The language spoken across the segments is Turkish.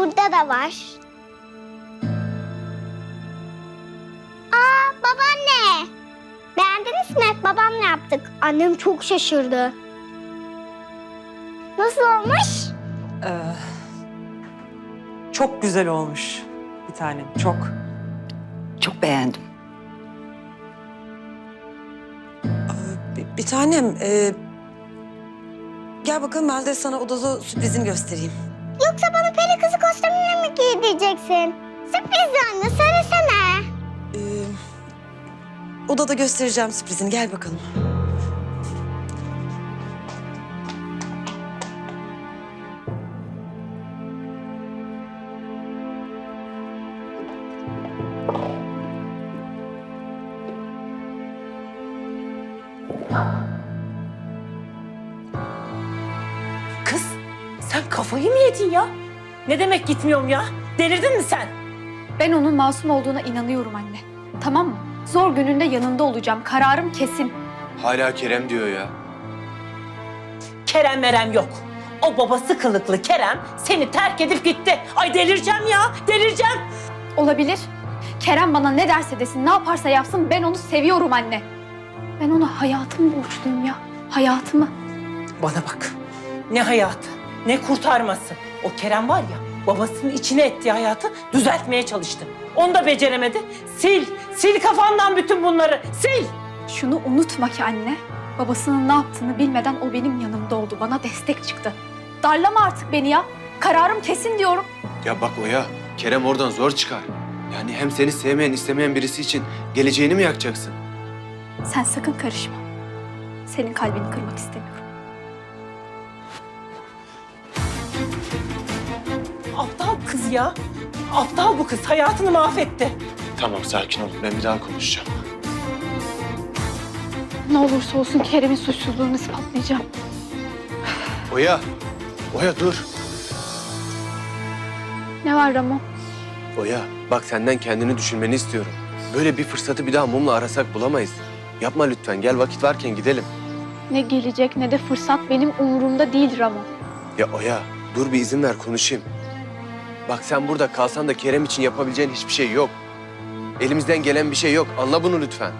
burada da var. Aa babaanne. Beğendiniz mi? Babamla yaptık. Annem çok şaşırdı. Nasıl olmuş? Ee, çok güzel olmuş bir tanem, çok. Çok beğendim. Bir, bir tanem, e, gel bakalım ben de sana odada sürprizini göstereyim. Yoksa bana peri kızı kostümünü mü giydireceksin? Sürpriz anne söylesene. E, odada göstereceğim sürprizini, gel bakalım. Kız sen kafayı mı yedin ya? Ne demek gitmiyorum ya? Delirdin mi sen? Ben onun masum olduğuna inanıyorum anne. Tamam mı? Zor gününde yanında olacağım. Kararım kesin. Hala Kerem diyor ya. Kerem merem yok. O babası kılıklı Kerem seni terk edip gitti. Ay delireceğim ya, delireceğim. Olabilir. Kerem bana ne derse desin, ne yaparsa yapsın ben onu seviyorum anne. Ben ona hayatımı borçluyum ya. Hayatımı. Bana bak. Ne hayatı, ne kurtarması. O Kerem var ya, babasının içine ettiği hayatı düzeltmeye çalıştı. Onu da beceremedi. Sil, sil kafandan bütün bunları, sil. Şunu unutma ki anne. Babasının ne yaptığını bilmeden o benim yanımda oldu. Bana destek çıktı. Darlama artık beni ya. Kararım kesin diyorum. Ya bak Oya, Kerem oradan zor çıkar. Yani hem seni sevmeyen, istemeyen birisi için geleceğini mi yakacaksın? Sen sakın karışma. Senin kalbini kırmak istemiyorum. Aptal kız ya. Aptal bu kız, hayatını mahvetti. Tamam sakin ol, ben bir daha konuşacağım. Ne olursa olsun Kerem'in suçsuzluğunu ispatlayacağım. Oya, Oya dur. Ne var Ramo? Oya, bak senden kendini düşünmeni istiyorum. Böyle bir fırsatı bir daha mumla arasak bulamayız. Yapma lütfen, gel vakit varken gidelim. Ne gelecek ne de fırsat benim umurumda değil Ramo. Ya Oya, dur bir izin ver konuşayım. Bak sen burada kalsan da Kerem için yapabileceğin hiçbir şey yok. Elimizden gelen bir şey yok, anla bunu lütfen.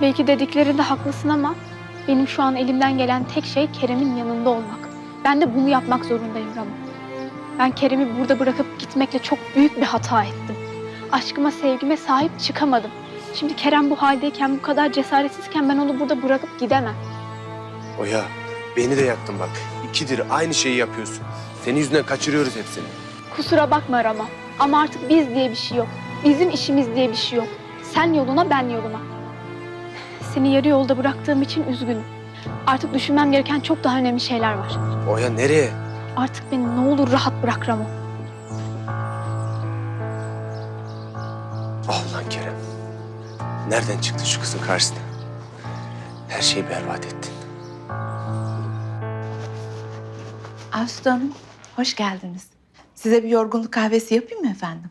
Belki dediklerinde haklısın ama benim şu an elimden gelen tek şey Kerem'in yanında olmak. Ben de bunu yapmak zorundayım Ramo. Ben Kerem'i burada bırakıp gitmekle çok büyük bir hata ettim. Aşkıma, sevgime sahip çıkamadım. Şimdi Kerem bu haldeyken, bu kadar cesaretsizken ben onu burada bırakıp gidemem. Oya, beni de yaktın bak. İkidir aynı şeyi yapıyorsun. Senin yüzünden kaçırıyoruz hepsini. Kusura bakma Rama. Ama artık biz diye bir şey yok. Bizim işimiz diye bir şey yok. Sen yoluna, ben yoluma. Seni yarı yolda bıraktığım için üzgünüm. Artık düşünmem gereken çok daha önemli şeyler var. Oya nereye? Artık beni ne olur rahat bırak Ramo. Ah lan Kerem. Nereden çıktın şu kızın karşısına? Her şeyi berbat ettin. Aslı Hanım, hoş geldiniz. Size bir yorgunluk kahvesi yapayım mı efendim?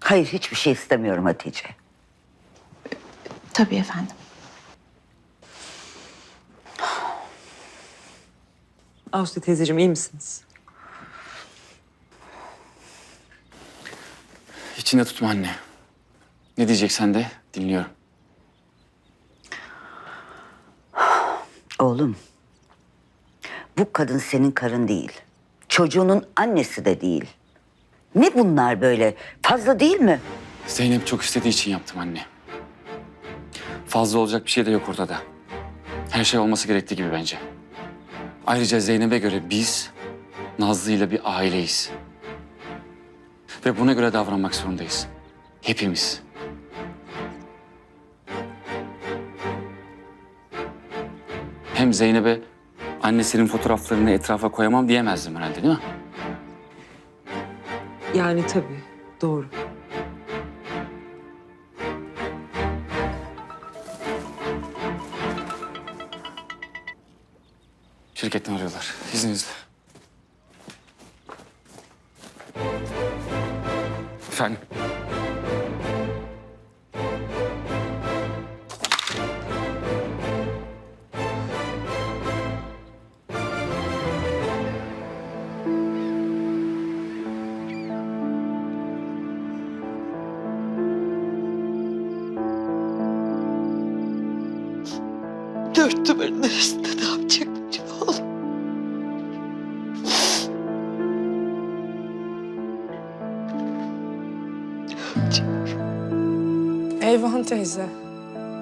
Hayır hiçbir şey istemiyorum Hatice. Tabii efendim. Ağustos teyzeciğim iyi misiniz? İçinde tutma anne. Ne diyeceksen de dinliyorum. Oğlum. Bu kadın senin karın değil. Çocuğunun annesi de değil. Ne bunlar böyle? Fazla değil mi? Zeynep çok istediği için yaptım anne. Fazla olacak bir şey de yok ortada. Her şey olması gerektiği gibi bence. Ayrıca Zeynep'e göre biz Nazlı ile bir aileyiz. Ve buna göre davranmak zorundayız. Hepimiz. Hem Zeynep'e annesinin fotoğraflarını etrafa koyamam diyemezdim herhalde değil mi? Yani tabii, doğru. Şirketten arıyorlar. İzninizle. Efendim? Dört duvarın arasında ne yapacaklar oğlum? Eyvan teyze.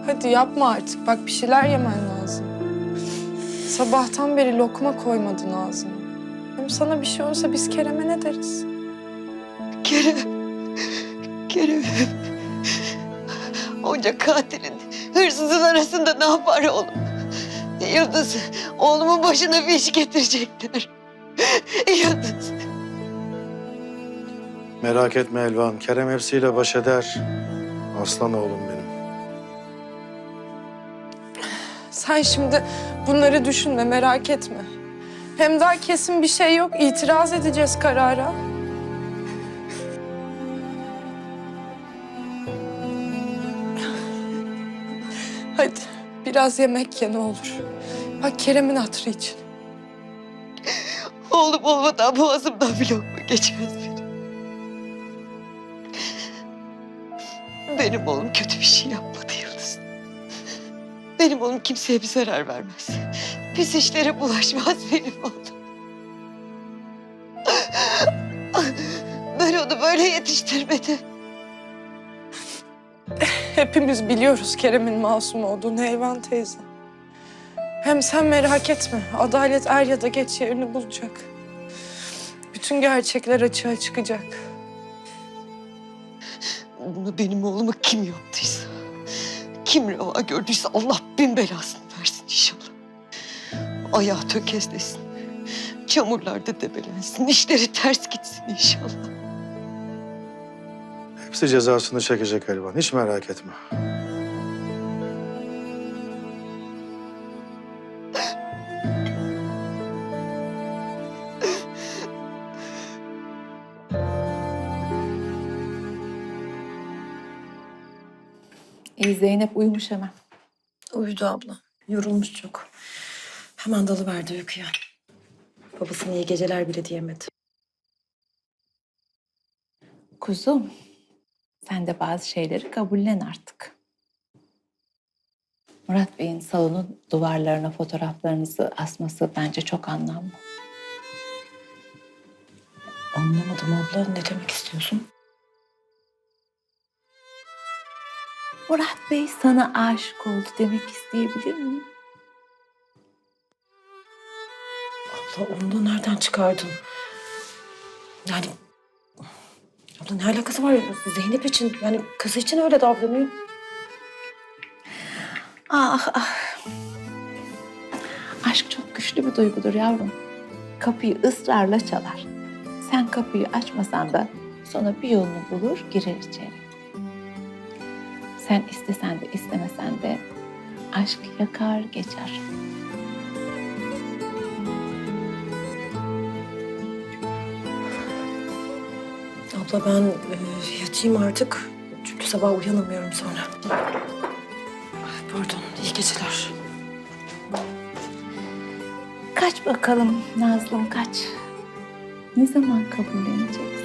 Hadi yapma artık. Bak bir şeyler yemen lazım. Sabahtan beri lokma koymadın ağzına. Hem sana bir şey olsa biz Kerem'e ne deriz? Kerem. Kerem. Onca katilin, hırsızın arasında ne yapar oğlum? Yıldız, oğlumun başına bir iş getirecekler. Yıldız. Merak etme Elvan. Kerem hepsiyle baş eder. Aslan oğlum benim. Sen şimdi bunları düşünme, merak etme. Hem daha kesin bir şey yok. İtiraz edeceğiz karara. Hadi biraz yemek ye ne olur. Bak Kerem'in hatırı için. Oğlum olmadan boğazımdan bir lokma geçmez benim. Benim oğlum kötü bir şey yapmadı Yıldız. Benim oğlum kimseye bir zarar vermez. Pis işlere bulaşmaz benim oğlum. Ben onu böyle yetiştirmedim. Hepimiz biliyoruz Kerem'in masum olduğunu Eyvan teyze. Hem sen merak etme. Adalet er ya da geç yerini bulacak. Bütün gerçekler açığa çıkacak. Bunu benim oğluma kim yaptıysa, kim reva gördüyse Allah bin belasını versin inşallah. Ayağı tökezlesin, çamurlarda debelensin, işleri ters gitsin inşallah. Hepsi cezasını çekecek Elvan. Hiç merak etme. İyi Zeynep uyumuş hemen. Uyudu abla. Yorulmuş çok. Hemen dalıverdi uykuya. Babasına iyi geceler bile diyemedi. Kuzum, sen de bazı şeyleri kabullen artık. Murat Bey'in salonun duvarlarına fotoğraflarınızı asması bence çok anlamlı. Anlamadım abla. Ne demek istiyorsun? Murat Bey sana aşık oldu demek isteyebilir miyim? Abla onu da nereden çıkardın? Yani... Abla ne alakası var Zeynep için? Yani kızı için öyle davranıyor. Ah ah. Aşk çok güçlü bir duygudur yavrum. Kapıyı ısrarla çalar. Sen kapıyı açmasan da sonra bir yolunu bulur girer içeri. Sen istesen de istemesen de aşk yakar geçer. Abla ben e, yatayım artık. Çünkü sabah uyanamıyorum sonra. Ay, Pardon, iyi geceler. Kaç bakalım Nazlım kaç. Ne zaman kabullenecek?